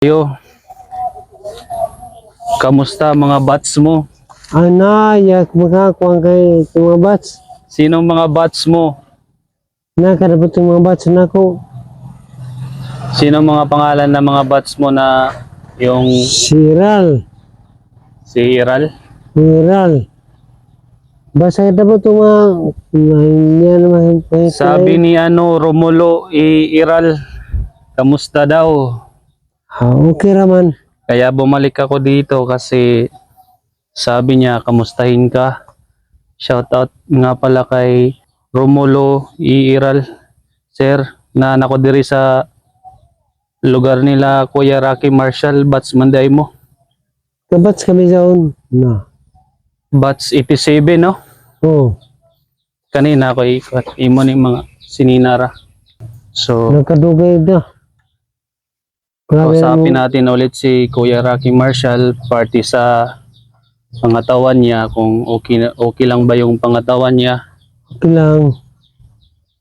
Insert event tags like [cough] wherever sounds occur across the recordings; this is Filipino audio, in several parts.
Yo. Kamusta mga bats mo? Ana, yak makakuha kay mga bats. Sinong mga bats mo? Nakarabot yung mga bats na ko. Sinong mga pangalan ng mga bats mo na yung Siral. si Iral? Siral. Basa na ba itong mga... Mga naman. Sabi ni ano Romulo i Iral, kamusta daw? Ha, okay raman. Kaya bumalik ako dito kasi sabi niya kamustahin ka. Shoutout nga pala kay Romulo i Iral, sir, na nako diri sa lugar nila Kuya Rocky Marshall, Batsman day mo. Kabats kami zaon. Na. Bats 87, no? Oo. Kanina ako ikot. Imo ni mga sininara. So, Nagkadugay na. Kausapin natin ulit si Kuya Rocky Marshall party sa pangatawan niya kung okay, na, okay lang ba yung pangatawan niya. Okay lang.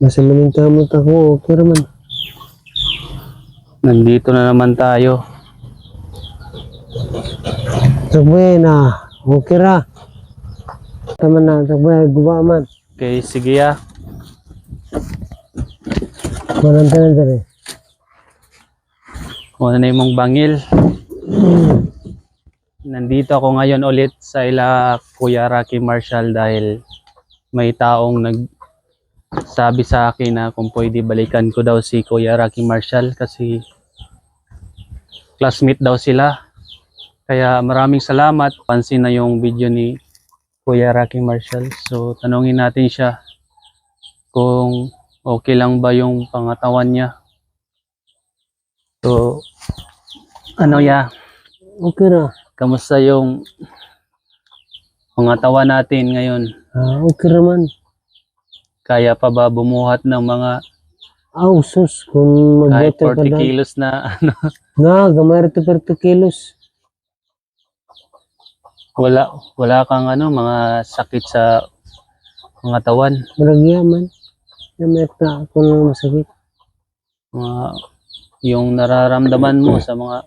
Nasa lamintamot ako. Okay raman. Nandito na naman tayo. Takbay na. Okay ra. Tama na. Takbay. Guba man. Okay, sige ah. Mananta na dali. Kung ano na yung mong bangil. Nandito ako ngayon ulit sa ila Kuya Rocky Marshall dahil may taong nag sabi sa akin na kung pwede balikan ko daw si Kuya Rocky Marshall kasi classmate daw sila. Kaya maraming salamat. Pansin na yung video ni Kuya Rocky Marshall. So tanungin natin siya kung okay lang ba yung pangatawan niya. So ano ya, Okay ra. kamusta yung pangatawan natin ngayon? Ah, okay raman. Kaya pa ba bumuhat ng mga Aw, sus. Kung kahit mag-better ka 40 na. kilos na [laughs] ano? Na, gamay rito per 2 kilos. Wala, wala kang ano, mga sakit sa mga tawan. Marag yaman. Gamay na ako ng masakit. Mga, yung nararamdaman mo sa mga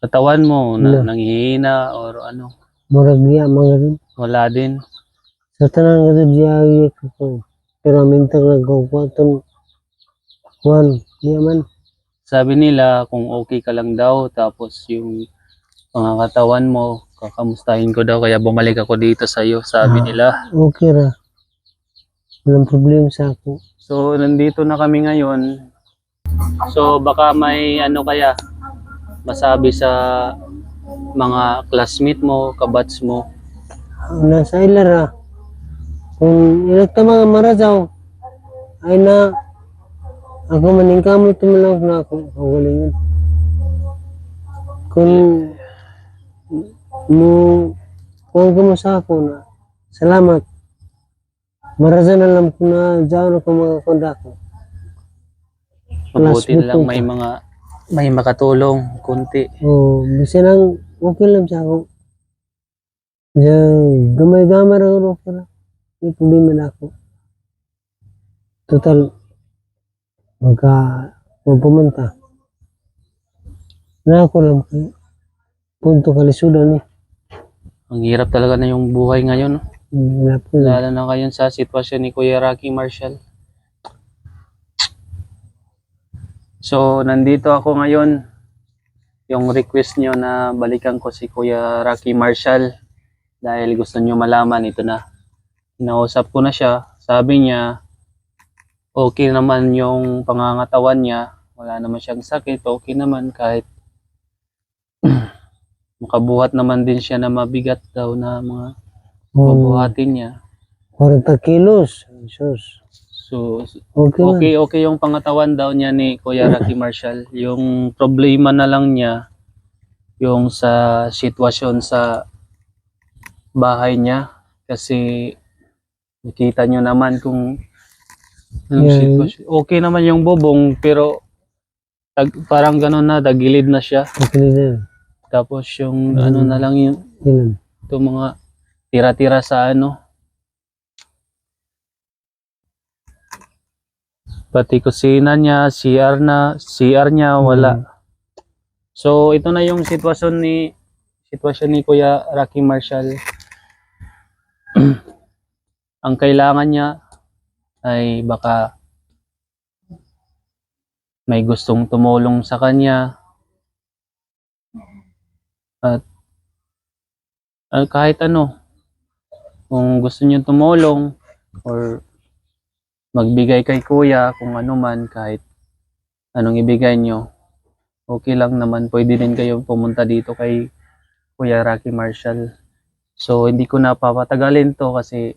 katawan mo na Wala. nanghihina or ano, Marag yaman ka rin. wala din. Sa tanang rin diya ko. Pero amintang nagkakuha itong Juan, yaman. Sabi nila kung okay ka lang daw tapos yung mga katawan mo kakamustahin ko daw kaya bumalik ako dito sa iyo sabi Ah. nila Okay ra. Walang problema sa ako. so nandito na kami ngayon so baka may ano kaya masabi sa mga classmate mo kabats mo Ang nasa ilara. Kung ilagta mga marasaw, ay na ako maningkamot tumalawag na ako. Ang galing yun. Kung mo kung ka mo sa ako na salamat. Marasan na lang ko na dyan ako mga kunda ko. Mabuti Classmate lang may mga may makatulong kunti O, bisa nang okay lang sa ako. Yan, gamay-gamay rin ako. Pero, may problema na ako. Total, magka, magpumunta. Na ako lang kay punto kalisudan eh. ang hirap talaga na yung buhay ngayon no? Na. lalo na ngayon sa sitwasyon ni Kuya Rocky Marshall So, nandito ako ngayon. Yung request nyo na balikan ko si Kuya Rocky Marshall dahil gusto nyo malaman ito na. Inausap ko na siya. Sabi niya, okay naman yung pangangatawan niya. Wala naman siyang sakit. Okay naman kahit [clears throat] makabuhat naman din siya na mabigat daw na mga Um, mabuhatin niya. 40 kilos. Sus. So, Okay. Okay, okay yung pangatawan daw niya ni Kuya Rocky [laughs] Marshall. Yung problema na lang niya, yung sa sitwasyon sa bahay niya. Kasi nakita nyo naman kung anong Yeah. sitwasyon. Okay naman yung bubong, pero tag, parang gano'n na, dagilid na siya. Na din. Tapos yung Mm. ano na lang yung itong mga tira-tira sa ano. Pati kusina niya, CR na, CR niya wala. So, ito na yung sitwasyon ni sitwasyon ni Kuya Rocky Marshall. [clears throat] Ang kailangan niya ay baka may gustong tumulong sa kanya at ah, kahit ano kung gusto niyo tumulong or magbigay kay kuya kung ano man kahit anong ibigay nyo. Okay lang naman pwede din kayo pumunta dito kay Kuya Rocky Marshall. So hindi ko na papatagalin to kasi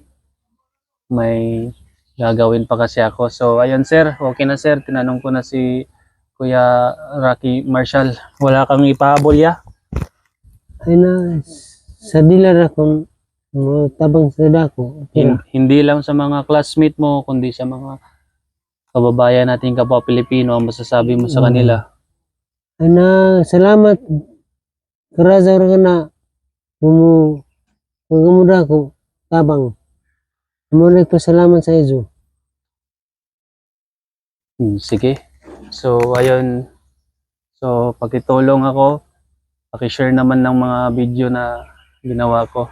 may gagawin pa kasi ako. So ayun sir. Okay na sir. Tinanong ko na si Kuya Rocky Marshall. Wala kang ipahabol ya? Ay na, sa dilar akong tabang sa dako. Okay Hin- hindi lang sa mga classmate mo kundi sa mga kababayan nating kapwa Pilipino ang masasabi mo sa Mm. kanila Ay na, salamat. Karazaw ka na. Kumu, kumu ko tabang. Muna ko salamat sa iyo. Hmm, sige. So, ayun. So, pakitulong ako. Pakishare naman ng mga video na ginawa ko.